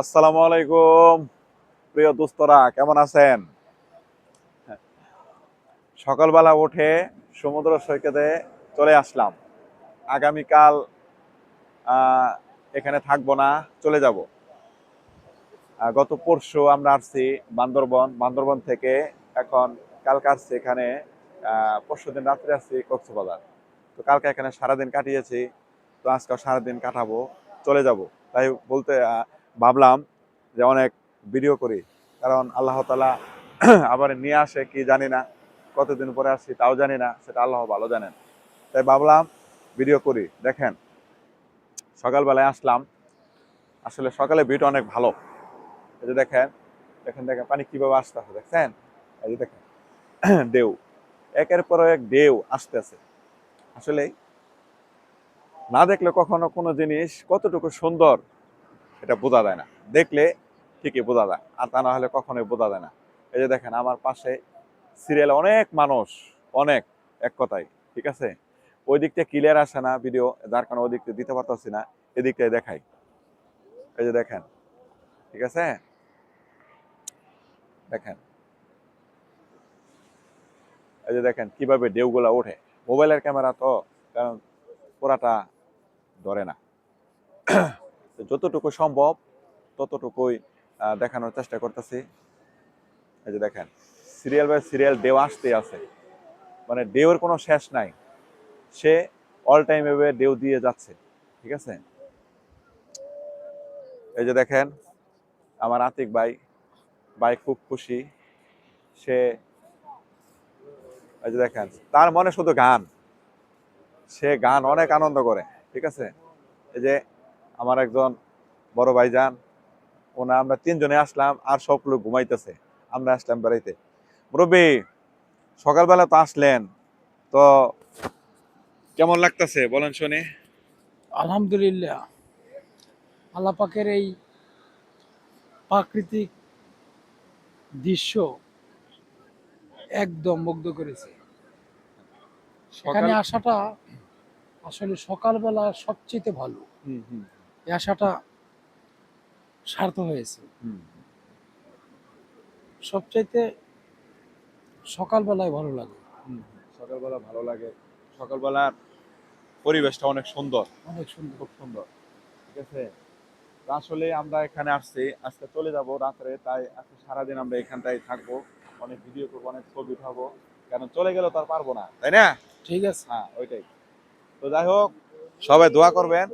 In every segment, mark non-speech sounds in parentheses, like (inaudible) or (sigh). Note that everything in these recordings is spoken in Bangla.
আসসালামু আলাইকুম। প্রিয় দোস্তরা, কেমন আছেন? সকালবেলা উঠে সমুদ্র সৈকতে চলে আসলাম। আগামীকাল এখানে থাকব না, চলে যাব। গত পরশু আমরা আসছি বান্দরবন। বান্দরবন থেকে এখন কালকে আসছি এখানে পরশু দিন রাত্রে আসছি কক্সবাজার। তো কালকে এখানে সারাদিন কাটিয়েছি, তো আজকে সারাদিন কাটাবো, চলে যাব। তাই বলতে ভাবলাম যে অনেক ভিডিও করি। কারণ আল্লাহ তালা (clears throat) আবার নিয়ে আসে কি জানি না, কতদিন পরে আসছি তাও জানি না, সেটা আল্লাহ ভালো জানেন। তাই ভাবলাম ভিডিও করি, দেখেন। সকালবেলায় আসলাম, আসলে সকালে ভিউ অনেক ভালো। এই যে দেখেন দেখেন দেখেন, পানি কীভাবে আসতে আছে দেখছেন? এই যে দেখেন, (clears throat) ঢেউ, একের পর এক ঢেউ আসতেছে। আসলে না দেখলে কখনো কোনো জিনিস কতটুকু সুন্দর এটা বোঝা যায় না। দেখলে ঠিকই বোঝা যায়, আর তা না হলে কখনোই বোঝা যায় না। এই যে দেখেন, আমার পাশে সিরিয়ালে অনেক মানুষ, অনেক, এক কথায়, ঠিক আছে? ওই দিকটা ক্লিয়ার আসে না ভিডিও যার কারণে ওই দিকটা দিতে পারতেছি না এদিকটাই দেখাই। এই যে দেখেন, ঠিক আছে? দেখেন। এই যে দেখেন, কীভাবে ঢেউগুলা ওঠে। মোবাইলের ক্যামেরা তো, কারণ পুরাটা ধরে না। যতটুকু সম্ভব, ততটুকুই দেখানোর চেষ্টা করতেছি। এই যে দেখেন সিরিয়াল বাই সিরিয়াল ডেউ আসতে আছে। মানে ডেউর কোনো শেষ নাই। সে অল টাইম এভাবে ডেউ দিয়ে যাচ্ছে, ঠিক আছে? এই যে দেখেন, আমার আতিক ভাই ভাই খুব খুশি। সে, এই যে দেখেন, তার মনে শুধু গান। সে গান অনেক আনন্দ করে, ঠিক আছে? এই যে আমার একজন বড় ভাইজান ওনা আমরা তিনজনে আসলাম আর সব লোক ঘুমাইতেছে আমরা আসলাম বেড়াইতে। মুরব্বী সকালবেলা তো আসলেন তো কেমন লাগতেছে বলেন শুনে। আলহামদুলিল্লাহ আল্লাহ পাকের এই প্রাকৃতিক দৃশ্য একদম মুগ্ধ করেছে। সকাল আসাটা আসলে সকালবেলা সবচেয়ে ভালো। হুম, হুম, এই আসাটা সার্থক হয়েছে। সবচাইতে সকালবেলায় ভালো লাগে। সকালবেলা ভালো লাগে। সকালবেলার পরিবেশটা অনেক সুন্দর। অনেক সুন্দর। খুব সুন্দর। ঠিক আছে? আসলে আমরা এখানে আসছি। আজকে চলে যাব রাত্রে তাই আজকে সারাদিন আমরা এখানটাই থাকব। অনেক ভিডিও করব অনেক ছবি উঠাবো। কারণ চলে গেলে তো আর পারব না তাই না? ঠিক আছে। হ্যাঁ ওইটাই। তো যাই হোক সবাই দোয়া করবেন।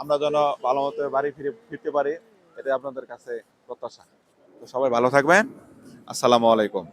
আমরা যেন ভালো মতো বাড়ি ফিরে ফিরতে পারি, এটাই আপনাদের কাছে প্রত্যাশা। তো সবাই ভালো থাকবেন। আসসালামু আলাইকুম।